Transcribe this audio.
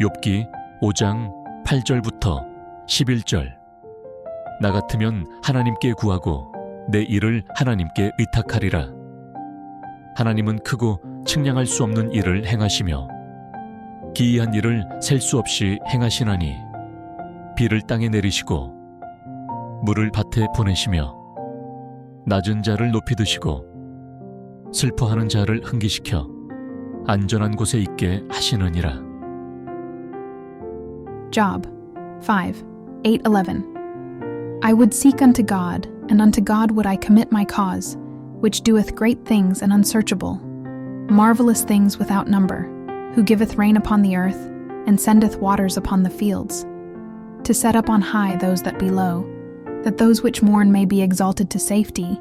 욥기 5장 8절부터 11절. 나 같으면 하나님께 구하고 내 일을 하나님께 의탁하리라. 하나님은 크고 측량할 수 없는 일을 행하시며 기이한 일을 셀 수 없이 행하시나니 비를 땅에 내리시고 물을 밭에 보내시며 낮은 자를 높이 드시고 슬퍼하는 자를 흥기시켜 안전한 곳에 있게 하시느니라 Job 5 8 11. I would seek unto God, and unto God would I commit my cause, which doeth great things and unsearchable, marvelous things without number, who giveth rain upon the earth, and sendeth waters upon the fields, to set up on high those that be low, that those which mourn may be exalted to safety,